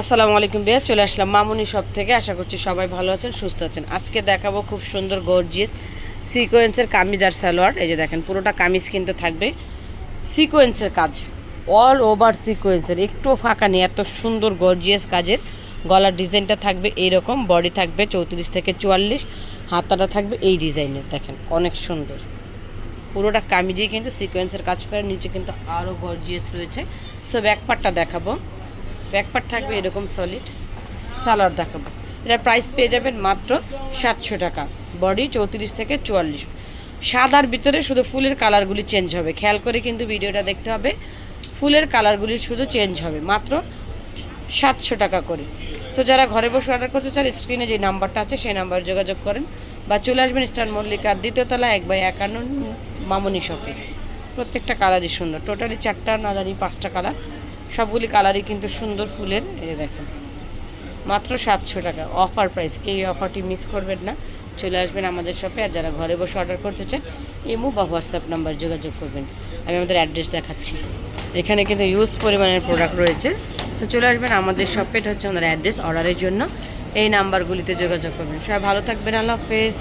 আসসালামু আলাইকুম ভাইয়া, চলে আসলাম মামুনি সব থেকে। আশা করছি সবাই ভালো আছেন, সুস্থ আছেন। আজকে দেখাবো খুব সুন্দর গর্জিয়াস সিকোয়েন্সের কামিজ আর সালোয়ার। এই যে দেখেন, পুরোটা কামিজ কিন্তু থাকবে। সিকোয়েন্সের কাজ অল ওভার সিকোয়েন্সের একটু ফাঁকা নেই, এত সুন্দর গর্জিয়াস কাজের। গলার ডিজাইনটা থাকবে এইরকম বডি থাকবে চৌত্রিশ থেকে চুয়াল্লিশ, হাতাটা থাকবে এই ডিজাইনের, দেখেন, অনেক সুন্দর। পুরোটা কামিজেই কিন্তু সিকোয়েন্সের কাজ করে, নিচে কিন্তু আরও গর্জিয়াস রয়েছে। সো ব্যাকপার্টটা দেখাবো। ব্যাকপার্ট থাকবে এরকম সলিড সালোয়ার দেখাবো। এটার প্রাইস পেয়ে যাবেন মাত্র সাতশো টাকা। বডি চৌত্রিশ থেকে চুয়াল্লিশ। সাদার ভিতরে শুধু ফুলের কালারগুলি চেঞ্জ হবে। খেয়াল করে কিন্তু ভিডিওটা দেখতে হবে। ফুলের কালারগুলি শুধু চেঞ্জ হবে। মাত্র সাতশো টাকা করে। সো যারা ঘরে বসে অর্ডার করতে চান স্ক্রিনে যে নাম্বারটা আছে, সেই নাম্বারে যোগাযোগ করেন। বা চলে আসবেন স্টার মল্লিকার দ্বিতীয়তলা এক বাই একান্ন মামনি শপে। প্রত্যেকটা কালারই সুন্দর। টোটালি চারটা না জানি পাঁচটা কালার সবগুলি কালারই কিন্তু সুন্দর ফুলের, এই দেখেন। মাত্র সাতশো টাকা, অফার প্রাইস, কেউ এই অফারটি মিস করবেন না। চলে আসবেন আমাদের শপে, আর যারা ঘরে বসে অর্ডার করতে চান, ইমো বা হোয়াটসঅ্যাপ নাম্বার যোগাযোগ করবেন। আমি আমাদের অ্যাড্রেস দেখাচ্ছি। এখানে কিন্তু ইউজ পরিমাণের প্রোডাক্ট রয়েছে। সো চলে আসবেন আমাদের শপে, এটা হচ্ছে আমাদের অ্যাড্রেস অর্ডারের জন্য। এই নাম্বারগুলিতে যোগাযোগ করবেন। সবাই ভালো থাকবেন, আল্লাহ হাফেজ।